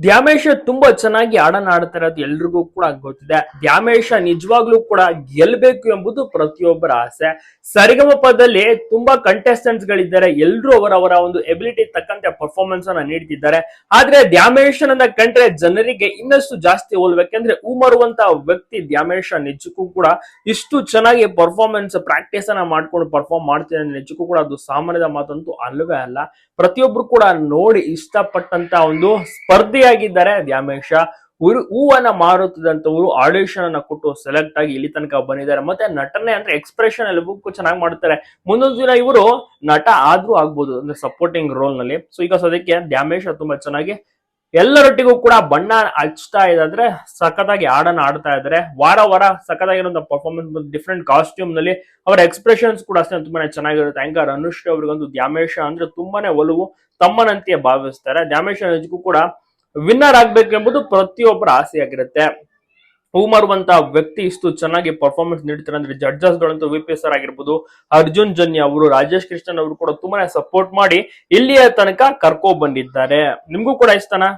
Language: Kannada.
ದ್ಯಾಮೇಶ ತುಂಬಾ ಚೆನ್ನಾಗಿ ಆಡನ ಆಡ್ತಾ ಇರೋದು ಎಲ್ರಿಗೂ ಕೂಡ ಗೊತ್ತಿದೆ. ದ್ಯಾಮೇಶ ನಿಜವಾಗ್ಲೂ ಕೂಡ ಗೆಲ್ಬೇಕು ಎಂಬುದು ಪ್ರತಿಯೊಬ್ಬರ ಆಸೆ. ಸರಿಗಮ ಪದದಲ್ಲಿ ತುಂಬಾ ಕಂಟೆಸ್ಟೆಂಟ್ಸ್ ಗಳಿದ್ದಾರೆ ಎಲ್ರು ಅವರವರ ಒಂದು ಎಬಿಲಿಟಿ ತಕ್ಕಂತೆ ಪರ್ಫಾರ್ಮೆನ್ಸ್ ಅನ್ನ ನೀಡ್ತಿದ್ದಾರೆ. ಆದ್ರೆ ದ್ಯಾಮೇಶನನ್ನ ಕಂಡ್ರೆ ಜನರಿಗೆ ಇನ್ನಷ್ಟು ಜಾಸ್ತಿ ಹೋಲ್ಬೇಕಂದ್ರೆ ಉಮರುವಂತ ವ್ಯಕ್ತಿ ದ್ಯಾಮೇಶ ನಿಜಕ್ಕೂ ಕೂಡ ಇಷ್ಟು ಚೆನ್ನಾಗಿ ಪರ್ಫಾರ್ಮೆನ್ಸ್ ಪ್ರಾಕ್ಟೀಸ್ ಅನ್ನ ಮಾಡ್ಕೊಂಡು ಪರ್ಫಾರ್ಮ್ ಮಾಡ್ತಿದ್ದಾರೆ ನಿಜಕ್ಕೂ ಕೂಡ ಅದು ಸಾಮಾನ್ಯದ ಮಾತಂತೂ ಅಲ್ಲವೇ ಅಲ್ಲ. ಪ್ರತಿಯೊಬ್ರು ಕೂಡ ನೋಡಿ ಇಷ್ಟಪಟ್ಟಂತ ಒಂದು ಸ್ಪರ್ಧಿಯಾಗಿದ್ದಾರೆ ದ್ಯಾಮೇಶ. ಇವರು ಹೂವನ್ನ ಮಾರುತ್ತಿದ್ದಂಥವ್ರು ಆಡಿಷನ್ ಅನ್ನ ಕೊಟ್ಟು ಸೆಲೆಕ್ಟ್ ಆಗಿ ಇಲ್ಲಿ ತನಕ ಬಂದಿದ್ದಾರೆ. ಮತ್ತೆ ನಟನೆ ಅಂದ್ರೆ ಎಕ್ಸ್ಪ್ರೆಷನ್ ಎಲ್ಲವಕ್ಕೂ ಚೆನ್ನಾಗಿ ಮಾಡ್ತಾರೆ. ಮುಂದೊಂದು ದಿನ ಇವರು ನಟ ಆದ್ರೂ ಆಗ್ಬೋದು, ಅಂದ್ರೆ ಸಪೋರ್ಟಿಂಗ್ ರೋಲ್ನಲ್ಲಿ. ಸೊ ಈಗ ಸದ್ಯಕ್ಕೆ ದ್ಯಾಮೇಶ ತುಂಬಾ ಚೆನ್ನಾಗಿ ಎಲ್ಲರೊಟ್ಟಿಗೂ ಕೂಡ ಬಣ್ಣ ಹಚ್ತಾ ಇದ್ರೆ ಸಖತ್ತಾಗಿ ಹಾಡನ್ನ ಆಡ್ತಾ ಇದ್ದಾರೆ ವಾರ ವಾರ ಸಖತ್ತಾಗಿರೋ ಪರ್ಫಾರ್ಮೆನ್ಸ್ ಡಿಫ್ರೆಂಟ್ ಕಾಸ್ಟ್ಯೂಮ್ನಲ್ಲಿ ಅವರ ಎಕ್ಸ್ಪ್ರೆಷನ್ಸ್ ಕೂಡ ಅಷ್ಟೇ ತುಂಬಾನೇ ಚೆನ್ನಾಗಿರುತ್ತೆ. ಆಂಕರ್ ಅನುಷ್ಠೆ ಅವ್ರಿಗೊಂದು ದ್ಯಾಮೇಶ ಅಂದ್ರೆ ತುಂಬಾನೇ ಒಲವು, ತಮ್ಮನಂತೆಯೇ ಭಾವಿಸ್ತಾರೆ. ದ್ಯಾಮೇಶ ನಿಜಕ್ಕೂ ಕೂಡ ವಿನ್ನರ್ ಆಗ್ಬೇಕೆಂಬುದು ಪ್ರತಿಯೊಬ್ಬರ ಆಸೆಯಾಗಿರುತ್ತೆ. ಹೂ ಮಾರುವಂತ ವ್ಯಕ್ತಿ ಇಷ್ಟು ಚೆನ್ನಾಗಿ ಪರ್ಫಾರ್ಮೆನ್ಸ್ ನೀಡ್ತಾರೆ ಅಂದ್ರೆ ಜಡ್ಜಸ್ ಗಳಂತೂ ವಿ ಪಿ ಎಸ್ ಆರ್ ಆಗಿರ್ಬೋದು, ಅರ್ಜುನ್ ಜನ್ಯ ಅವರು, ರಾಜೇಶ್ ಕೃಷ್ಣನ್ ಅವರು ಕೂಡ ತುಂಬಾನೇ ಸಪೋರ್ಟ್ ಮಾಡಿ ಇಲ್ಲಿಯ ತನಕ ಕರ್ಕೊ ಬಂದಿದ್ದಾರೆ. ನಿಮ್ಗೂ ಕೂಡ ಇಷ್ಟನಾ?